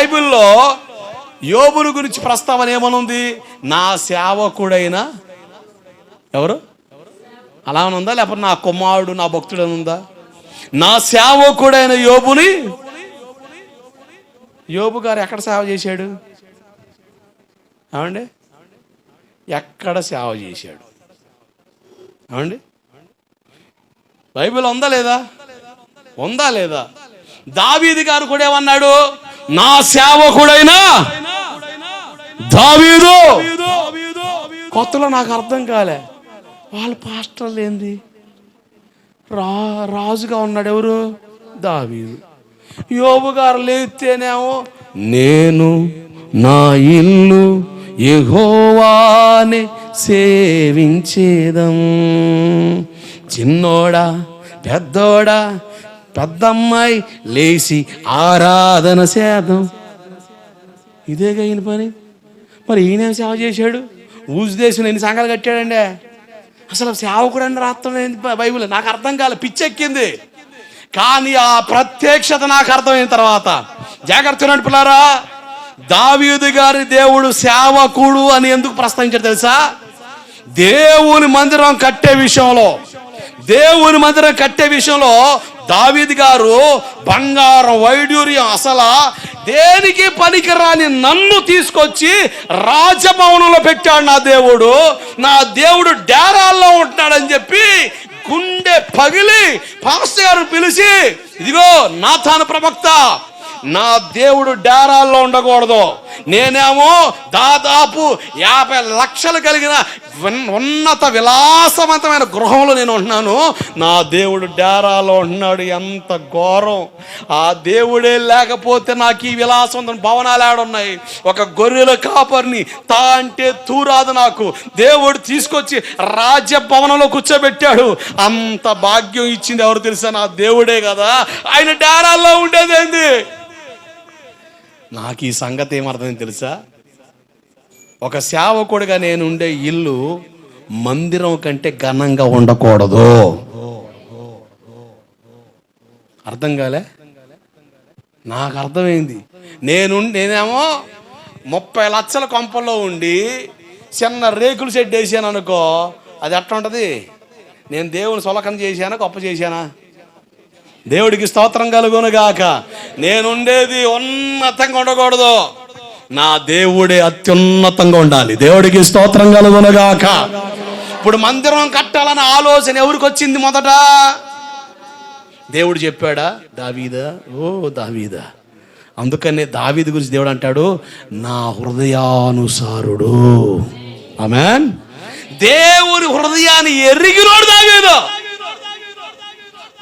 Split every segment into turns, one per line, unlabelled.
బైబిల్లో యోబును గురించి ప్రస్తావన ఏమనుంది? నా సేవకుడైన ఎవరు? అలా అని ఉందా? లేకపోతే నా కుమారుడు నా భక్తుడు అని ఉందా? నా సేవకుడైన యోబుని యోబు గారు ఎక్కడ సేవ చేశాడు? ఏమండి? ఎక్కడ సేవ చేశాడు? ఏమండి? బైబిల్ ఉందా లేదా? ఉందా లేదా? దావీది గారు కూడా ఏమన్నాడు? నా సేవకుడైనా దావీదు. కొత్తలో నాకు అర్థం కాలే. వాళ్ళ పాస్టర్లు ఏంది? రా రాజుగా ఉన్నాడు ఎవరు? దావీదు. యోబు గారు లేస్తేనేమో నేను నా ఇల్లు యెహోవాని సేవించేదం. చిన్నోడా పెద్దోడా పెద్దమ్మాయి లేచి ఆరాధన చేద్దాం. ఇదేగా ఈయన పని. మరి ఈయనేం సేవ చేశాడు? ఊజు దేశం ఎన్ని సంఘాలు కట్టాడండి? అసలు సేవకుడు అని రాత్రం బైబిల్? నాకు అర్థం కాలే పిచ్చెక్కింది. కానీ ఆ ప్రత్యక్షత నాకు అర్థమైన తర్వాత. జాగ్రత్త పిల్లారా. దావీదు గారి దేవుడు సేవకుడు అని ఎందుకు ప్రస్తావించారు తెలుసా? దేవుని మందిరం కట్టే విషయంలో. దేవుని మందిరం కట్టే విషయంలో దావీద్ గారు బంగారం వైడూర్యం అసలు దేనికి పనికిరాని నన్ను తీసుకొచ్చి రాజభవనంలో పెట్టాడు నా దేవుడు. నా దేవుడు డేరాల్లో ఉంటున్నాడని చెప్పి గుండె పగిలి పాస్టర్ గారు పిలిచి ఇదిగో నాథాను ప్రవక్త నా దేవుడు డేరాల్లో ఉండకూడదు. నేనేమో దాదాపు యాభై లక్షలు కలిగిన విన్- ఉన్నత విలాసవంతమైన గృహంలో నేను ఉంటున్నాను నా దేవుడు డేరాలో ఉన్నాడు. ఎంత ఘోరం. ఆ దేవుడే లేకపోతే నాకు ఈ విలాసవంతమైన భవనాలు ఆడున్నాయి ఒక గొర్రెల కాపర్ని తా అంటే తూరాదు నాకు. దేవుడు తీసుకొచ్చి రాజ్య భవనంలో కూర్చోబెట్టాడు. అంత భాగ్యం ఇచ్చింది ఎవరు తెలుసా? నా దేవుడే కదా. ఆయన డేరాల్లో ఉండేదేంది? నాకు ఈ సంగతి ఏమర్థమైంది తెలుసా? ఒక సేవకుడిగా నేను ఉండే ఇల్లు మందిరం కంటే ఘనంగా ఉండకూడదు. అర్థం కాలే? నాకు అర్థమైంది. నేను నేనేమో ముప్పై లక్షల కొంపల్లో ఉండి చిన్న రేకులు షెడ్ వేసాను అనుకో అది ఎట్లా ఉంటుంది? నేను దేవుని సొలకన చేశానా గొప్ప చేశానా? దేవుడికి స్తోత్రం కలుగును గాక నేనుండేది ఉన్నతంగా ఉండకూడదు. నా దేవుడే అత్యున్నతంగా ఉండాలి. దేవుడికి స్తోత్రం కలుగును గాక ఇప్పుడు మందిరం కట్టాలన్న ఆలోచన ఎవరికి వచ్చింది మొదట? దేవుడు చెప్పాడా దావీదా ఓ దావీదా అందుకనే దావీదు గురించి దేవుడు అంటాడు నా హృదయానుసారుడు. ఆమెన్. దేవుని హృదయాన్ని ఎరిగినోడు దావీదు.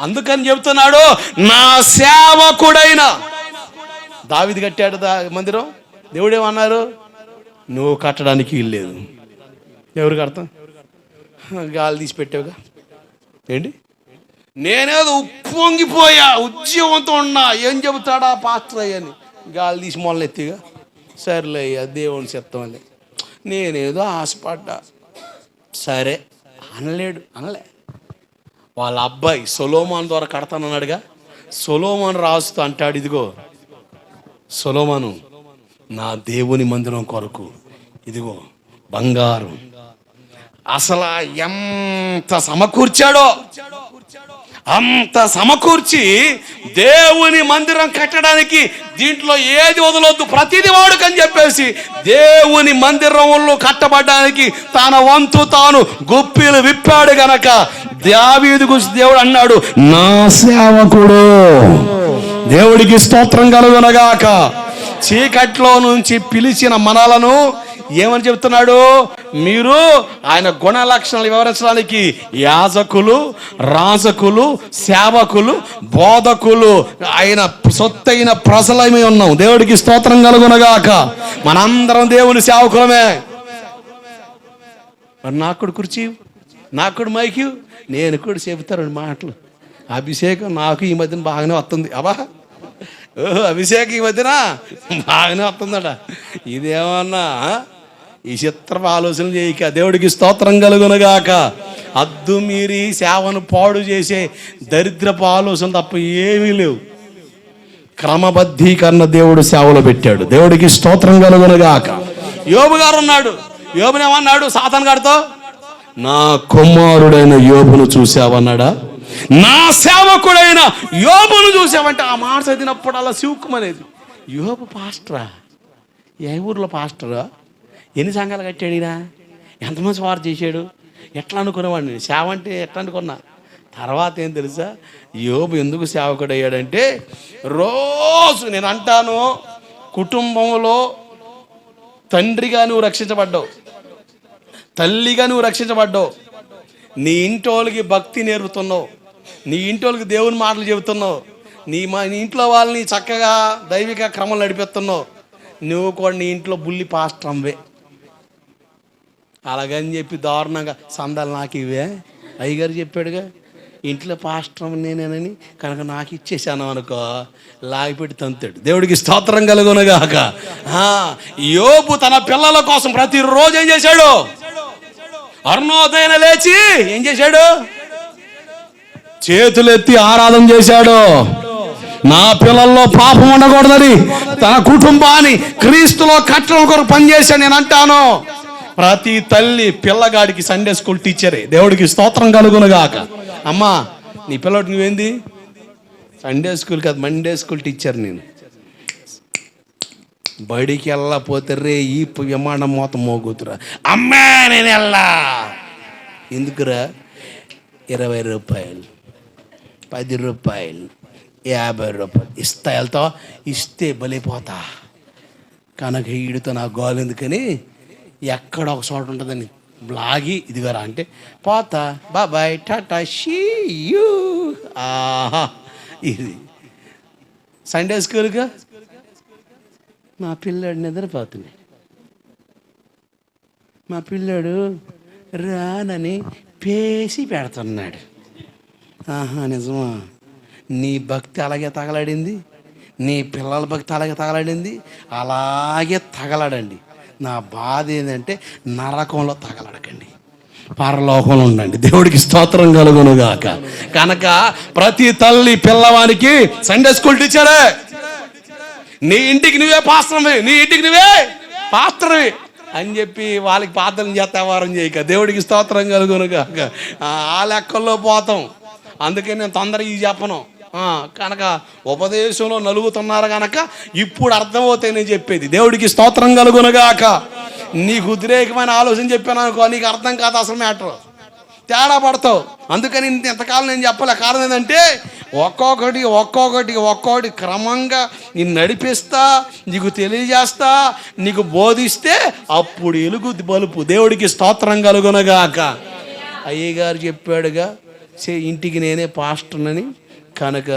అందుకని చెప్తున్నాడు నా సేవకుడైన. దావిది కట్టాడు దా మందిరం. దేవుడేమన్నారు? నువ్వు కట్టడానికి ఇల్లేదు ఎవరు కడతాం? గాలి తీసి పెట్టావుగా. ఏంటి? నేనేదో ఉప్పొంగిపోయా ఉద్యోగంతో ఉన్నా ఏం చెబుతాడా పాత్ర అని గాలి తీసి మొదలెత్తిగా సర్లే అయ్యా దేవుని చెప్తాంలే నేనేదో ఆశపడ్డా. సరే అనలేడు అనలే. వాళ్ళ అబ్బాయి సొలోమాన్ ద్వారా కడతానన్నాడుగా. సొలోమాన్ రాజుతో అంటాడు ఇదిగో సొలోమాను నా దేవుని మందిరం కొరకు ఇదిగో బంగారం. అసలు ఎంత సమకూర్చాడో అంత సమకూర్చి దేవుని మందిరం కట్టడానికి దీంట్లో ఏది వదలొద్దు ప్రతిది వాడుకని చెప్పేసి దేవుని మందిరంలో కట్టబడడానికి తన వంతు తాను గుప్పిలు విప్పాడు గనక దావీదు గురించి దేవుడు అన్నాడు నా సేవకుడు. దేవుడికి స్తోత్రం కలుగునగాక చీకట్లో నుంచి పిలిచిన మనలను ఏమని చెప్తున్నాడు? మీరు ఆయన గుణ లక్షణాలు వివరించడానికి యాజకులు రాజకులు సేవకులు బోధకులు ఆయన సొత్తైన ప్రజలమే ఉన్నాం. దేవుడికి స్తోత్రం కలుగునగాక మనందరం దేవుని సేవకులమే. మరి నాకు కుర్చీ? నాకు కూడా మైకి నేను కూడా చెబుతారు మాటలు. అభిషేకం నాకు ఈ మధ్యన బాగానే వస్తుంది. అబ్బా. ఓ అభిషేక్ ఈ మధ్యన బాగానే వస్తుందట. ఇదేమన్నా ఈ చిత్రపు ఆలోచన చేయక దేవుడికి స్తోత్రం కలుగునగాక. అద్దు మీరి సేవను పాడు చేసే దరిద్రపు ఆలోచన తప్ప ఏమీ లేవు. క్రమబద్ధీకరణ దేవుడు సేవలో పెట్టాడు. దేవుడికి స్తోత్రం కలుగునగాక. యోబు గారు ఉన్నాడు. యోబునేమన్నాడు సాతన్ గారితో? నా కుమారుడైన యోబును చూసావన్నాడా నా సేవకుడైన యోబును చూసావంటే ఆ మాట చదివినప్పుడు అలా సివుక్కుమనేది యోబు పాస్టరా? ఏ ఊర్లో పాస్టరా? ఎన్ని సంఘాలు కట్టాడు ఈయన ఎంతమంది వారు చేశాడు? ఎట్లా అనుకునేవాడిని? సేవ అంటే ఎట్లా అనుకున్నా? తర్వాత ఏం తెలుసా? యోబు ఎందుకు సేవకుడు అయ్యాడంటే రోజు నేను అంటాను కుటుంబంలో తండ్రిగా నువ్వు రక్షించబడ్డావు. తల్లిగా నువ్వు రక్షించబడ్డావు. నీ ఇంటోళ్ళకి భక్తి నేర్పుతున్నావు. నీ ఇంటోళ్ళకి దేవుని మాటలు చెబుతున్నావు. నీ మా నీ ఇంట్లో వాళ్ళని చక్కగా దైవిక క్రమం నడిపిస్తున్నావు. నువ్వు కూడా నీ ఇంట్లో బుల్లి పాస్ట్రంవే అలాగని చెప్పి దారుణంగా సందాలు నాకు ఇవే అయ్యగారు చెప్పాడుగా ఇంట్లో పాస్ట్రం నేనేనని కనుక నాకు ఇచ్చేసాను అనుకో లాగిపెట్టి తంతాడు. దేవుడికి స్తోత్రం కలుగునగాక. యోపు యోబు తన పిల్లల కోసం ప్రతిరోజు ఏం చేశాడు? అరుణోదయన లేచి ఏం చేశాడు? చేతులెత్తి ఆరాధన చేశాడు. నా పిల్లల్లో పాపం ఉండకూడదని తన కుటుంబాన్ని క్రీస్తులో కట్టడం కొరకు పనిచేశాను నేను అంటాను. ప్రతి తల్లి పిల్లగాడికి సండే స్కూల్ టీచరే దేవుడికి స్తోత్రం కలుగునుగాక. అమ్మా నీ పిల్లడికి నువ్వేంది? సండే స్కూల్ కాదు మండే స్కూల్ టీచర్ నేను. బడికి వెళ్ళపోతే రే ఈ విమానం మోత మోగుతురా. అమ్మా నేను వెళ్ళా ఎందుకురా? ఇరవై రూపాయలు పది రూపాయలు యాభై రూపాయలు. ఇస్తా వెళ్తావా? ఇస్తే బలిపోతా కనుక ఈడితో నా గోలు ఎందుకని? ఎక్కడ ఒక చోట ఉంటుందని లాగి ఇదిగోరా అంటే పోతా. బాబాయ్ టాటా షీ యూ. ఆహా ఇది. సండే స్కూల్గా మా పిల్లాడు నిద్రపోతుంది. మా పిల్లాడు రానని పేసి పెడుతున్నాడు. ఆహా నిజమా? నీ భక్తి అలాగే తగలాడింది? నీ పిల్లల భక్తి అలాగే తగలాడింది? అలాగే తగలడండి. నా బాధ ఏంటంటే నరకంలో తగలడకండి. పరలోకంలో ఉండండి. దేవుడికి స్తోత్రం కలుగునుగాక. కనుక ప్రతి తల్లి పిల్లవానికి సండే స్కూల్ టీచరే నీ ఇంటికి నువ్వే పాత్రమే నీ ఇంటికి నువ్వే పాత్రమే అని చెప్పి వాళ్ళకి పాత్రలు చేస్తావారం చేయక. దేవుడికి స్తోత్రం కలుగునుగాక. ఆ ఆ లెక్కల్లో పోతాం. అందుకే నేను తొందరగా ఇది చెప్పను. కనుక ఉపదేశంలో నలుగుతున్నారు కనుక ఇప్పుడు అర్థమవుతాయి నేను చెప్పేది. దేవుడికి స్తోత్రం కలుగునుగాక. నీకు ఉద్రేకమైన ఆలోచన చెప్పాను అనుకో నీకు అర్థం కాదు అసలు మ్యాటర్. తేడా పడతావు. అందుకని ఇంత నేను చెప్పలే. కారణం ఏంటంటే ఒక్కొక్కటి ఒక్కొక్కటి ఒక్కొక్కటి క్రమంగా నేను నడిపిస్తా నీకు తెలియజేస్తా నీకు బోధిస్తే అప్పుడు ఎలుగు బలుపు దేవుడికి స్తోత్రం కలుగునగాక. అయ్యగారు చెప్పాడుగా సే ఇంటికి నేనే పాస్టర్నని కనుక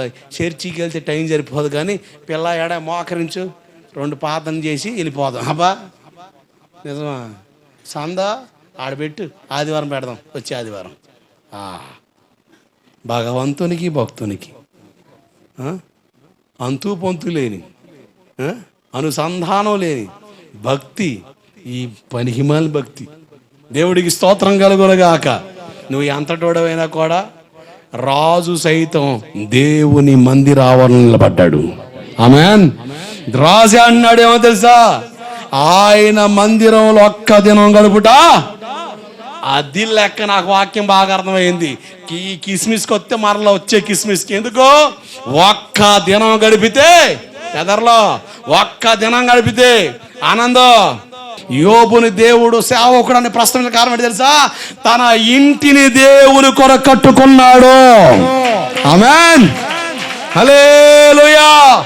చర్చికి వెళ్తే టైం సరిపోదు కానీ పిల్ల ఏడ మోకరించు రెండు పాతం చేసి వెళ్ళిపోదాం. అబ్బా నిజమా? సందా ఆడబెట్టు ఆదివారం పెడదాం వచ్చే ఆదివారం. ఆ, భగవంతునికి భక్తునికి. అంతు పొంతు లేని అనుసంధానం లేని భక్తి ఈ పనిహిమాల్ భక్తి. దేవుడికి స్తోత్రం కలుగునగాక. నువ్వు ఎంతటోడవైనా కూడా రాజు సైతం దేవుని మందిరావరణ పడ్డాడు ఆమెన్? రాజు అన్నాడు ఏమో తెలుసా? ఆయన మందిరంలో ఒక్క దినం గడుపుట అది లెక్క నాకు వాక్యం బాగా అర్థమైంది. ఈ కిస్మిస్కి వస్తే మరలా వచ్చే కిస్మిస్కి. ఎందుకు? ఒక్క దినం గడిపితే ఎదర్లో? ఒక్క దినం గడిపితే ఆనందం. యోబుని దేవుడు సేవకుడు అని ప్రశ్న కారణం ఏంటి తెలుసా? తన ఇంటిని దేవుని కొర కట్టుకున్నాడు. ఆమెన్. హల్లెలూయా.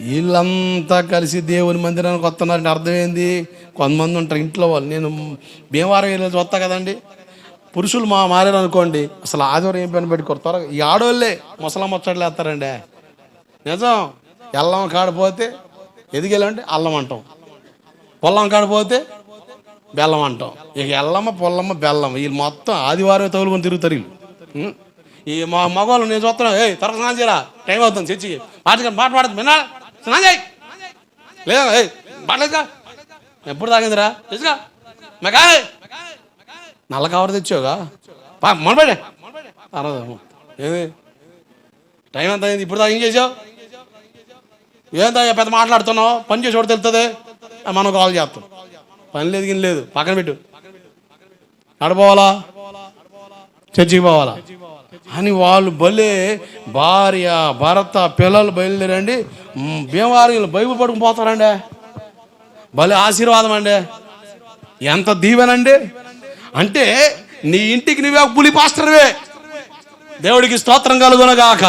వీళ్ళంతా కలిసి దేవుని మందిరానికి వస్తున్నారంటే అర్థమైంది కొంతమంది ఉంటారు ఇంట్లో వాళ్ళు. నేను భీమవారం వెళ్ళి వస్తా కదండి. పురుషులు మా మారారు అనుకోండి అసలు ఆదివారం ఏం పని పెట్టుకోరు? త్వరగా ఈ ఆడవాళ్ళే ముసలం ముచ్చట్లు వేస్తారండి నిజం? ఎల్లం కాడిపోతే ఎదిగెళ్ళంటే అల్లం అంటాం. పొల్లం కాడిపోతే బెల్లం అంటాం. ఇక ఎల్లమ్మ పొల్లమ్మ బెల్లం. వీళ్ళు మొత్తం ఆదివారం తగులుకొని తిరుగుతారు వీళ్ళు. ఈ మా మగవాళ్ళు నేను చూస్తున్నాను. ఏ త్వరగా స్నానం చేయరా టైం అవుతుంది. చర్చి మాట మాట పాడదు విన్నా స్నానం చేయి లేదా ఏ ఎప్పుడు తాగిందిరా? తెలుసుగా మెగా నల్ల కవర్ తెచ్చావుగా? పా మొదలుపెట్టే. ఏది? టైం ఎంత అయింది? ఇప్పుడు తాగింగ్ చేసావు? ఏందయ్యా పెద్ద మాట్లాడుతున్నావు? పని చేసేవాడు తెలుస్తుంది మనం కాల్ చేస్తాం. పని లేదు గిని లేదు. పక్కన పెట్టు. నడపోవాలా? చర్చికి పోవాలా? అని వాళ్ళు భలే భార్య భర్త పిల్లలు బయలుదేరండి. భీమవారిలు బైబుల్ బైబిల్ పడుకుని పోతారండి. భలే ఆశీర్వాదం అండి. ఎంత దీవెనండి. అంటే నీ ఇంటికి నువ్వే ఒక పులి పాస్టర్వే. దేవుడికి స్తోత్రం కలుగునగాక.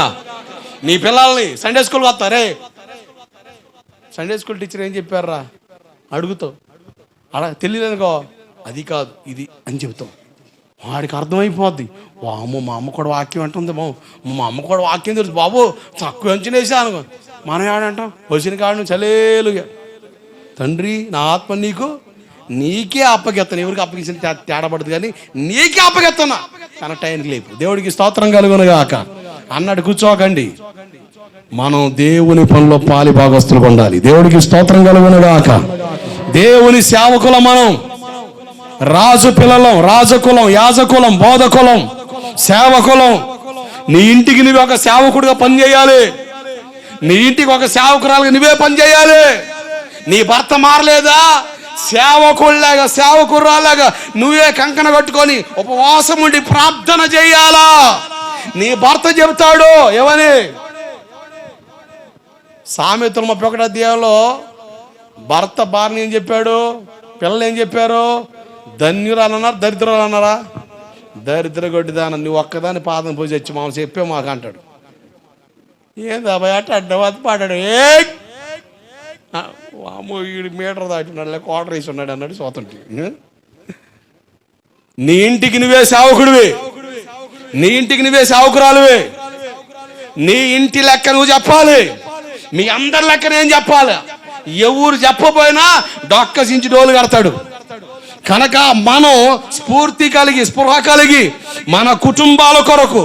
నీ పిల్లల్ని సండే స్కూల్ వస్తారే సండే స్కూల్ టీచర్ ఏం చెప్పారా అడుగుతావు. అలా తెలియదనుకో అది కాదు ఇది అని చెబుతాం వాడికి అర్థమైపోద్ది. వామ్మో మా అమ్మ కూడా వాక్యం అంటుంది బాబు. మా అమ్మ కూడా వాక్యం తెలుసు బాబు. తక్కువ అంచనా వేసాను మనం ఏడంటాం వచ్చిన కాడు చలేలుగా. తండ్రి నా ఆత్మ నీకు నీకే అప్పగెత్తను. ఎవరికి అప్పగించిన తే- తేడా కానీ నీకే అప్పగెత్తనా కానీ టైంకి లేపు. దేవుడికి స్తోత్రం కలుగునగాక. అన్నాడు కూర్చోకండి. మనం దేవుని పనిలో పాలి భాగస్తులు ఉండాలి. దేవుడికి స్తోత్రం కలుగునగాక. దేవుని సేవకుల మనం. రాజు పిల్లలం రాజకులం యాజకులం బోధకులం సేవకులం నీ ఇంటికి నువ్వు ఒక సేవకుడిగా పనిచేయాలి. నీ ఇంటికి ఒక సేవకురాలుగా నువ్వే పనిచేయాలి. నీ భర్త మారలేదా? సేవకుల్లాగా సేవకుర్రాలాగా నువ్వే కంకణ కట్టుకొని ఉపవాసం ఉండి ప్రార్థన చేయాలా? నీ భర్త చెబుతాడు ఏమని? సామెతలు ముప్పై ఒకటి అధ్యాయంలో భర్త భార్య ఏం చెప్పాడు? పిల్లలు ఏం చెప్పారు? ధన్యురాలు అన్నారు దరిద్రులు అన్నారా దరిద్ర గొడ్డిదాన నువ్వు ఒక్కదాని పాదం పూజ వచ్చి మామ చెప్పే మాకు అంటాడు. ఏంది అబ్బాయి అట్ట అడ్డవాత పాడాడు? ఏ వామో వీడు మీటర్ దాటినాడు లేక క్వార్టర్ వేసి ఉన్నాడు అన్నాడు సోతంటి నీ ఇంటికి నువ్వే సేవకుడివి. నీ ఇంటికి నువ్వే సేవకురాలువే. నీ ఇంటి లెక్క నువ్వు చెప్పాలి. మీ అందరి లెక్క నేను చెప్పాలి. ఎవరు చెప్పపోయినా డొక్కసించి డోలు కడతాడు. కనుక మనం స్ఫూర్తి కలిగి స్పృహ కలిగి మన కుటుంబాల కొరకు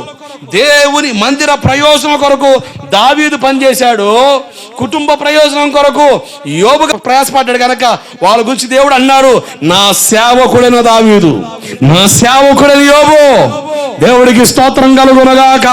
దేవుని మందిర ప్రయోజనం కొరకు దావీదు పనిచేశాడు. కుటుంబ ప్రయోజనం కొరకు యోబు ప్రయాసపడ్డాడు కనుక వాళ్ళ గురించి దేవుడు అన్నారు నా సేవకుడైన దావీదు నా సేవకుడైన యోబు దేవుడికి స్తోత్రం కలుగునగాక.